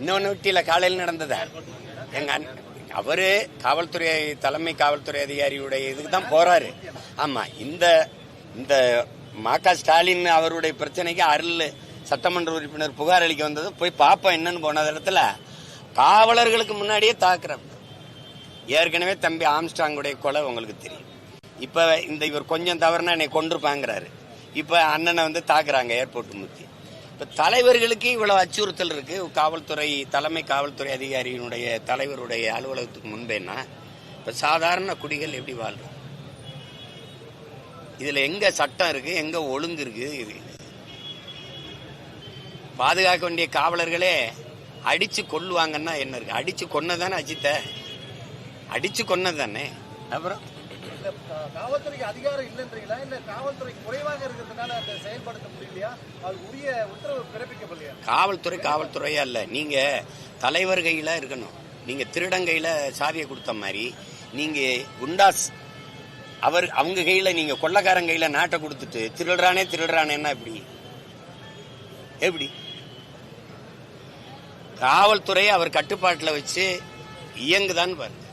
இன்னொன்று விட்டியில் காலையில் நடந்ததா எங்க அவரு காவல்துறை தலைமை காவல்துறை அதிகாரியுடைய இதுக்கு தான் போறாரு. ஆமா இந்த இந்த மா ஸ்டாலின் அவருடைய பிரச்சனைக்கு அருள் சட்டமன்ற உறுப்பினர் புகார் அளிக்க வந்தது. போய் பாப்போம் என்னன்னு போன இடத்துல காவலர்களுக்கு முன்னாடியே தாக்குறாங்க ஏற்கனவே தம்பி ஆம்ஸ்டாங்குடைய கொலை உங்களுக்கு தெரியும். இப்ப இந்த இவர் கொஞ்சம் தவறுனா என்னை கொண்டிருப்பாங்கிறாரு இப்ப அண்ணனை வந்து தாக்குறாங்க ஏர்போர்ட் முத்தி. இப்ப தலைவர்களுக்கு இவ்வளவு அச்சுறுத்தல் இருக்கு. காவல்துறை தலைமை காவல்துறை அதிகாரியினுடைய தலைவருடைய அலுவலகத்துக்கு முன்பேன்னா இப்ப சாதாரண குடிகள் எப்படி வாழ்றோம் இதுல எங்க சட்டம் இருக்கு? எங்க ஒழுங்கு இருக்கு? இது பாதுகாக்க வேண்டிய காவலர்களே அடிச்சு கொல்லுவாங்கன்னா என்ன இருக்கு? அடிச்சு கொன்னதானே அஜித்த? அடிச்சு கொன்னதானே அப்புறம்? இல்ல கா- காவல்துறைக்கு அதிகாரம் இல்லைன்றீங்களா? இல்ல காவல்துறை குறைவாக இருக்கிறதுனால செயல்படுத்த முடியலையா? உரிய உத்தரவு பிறப்பிக்கப்படலையா? காவல்துறை காவல்துறையா இல்ல. நீங்க தலைவர் கையில இருக்கணும். நீங்க திருடன் கையில சாவியை கொடுத்த மாதிரி நீங்க குண்டாஸ் அவர் அவங்க கையில நீங்க கொள்ளக்காரன் கையில நாட்டை கொடுத்துட்டு திருடுறானே திருடுறானேன்னா எப்படி? எப்படி? காவல்துறையை அவர் கட்டுப்பாட்டில் வச்சு இயங்குதான்னு பாருங்க.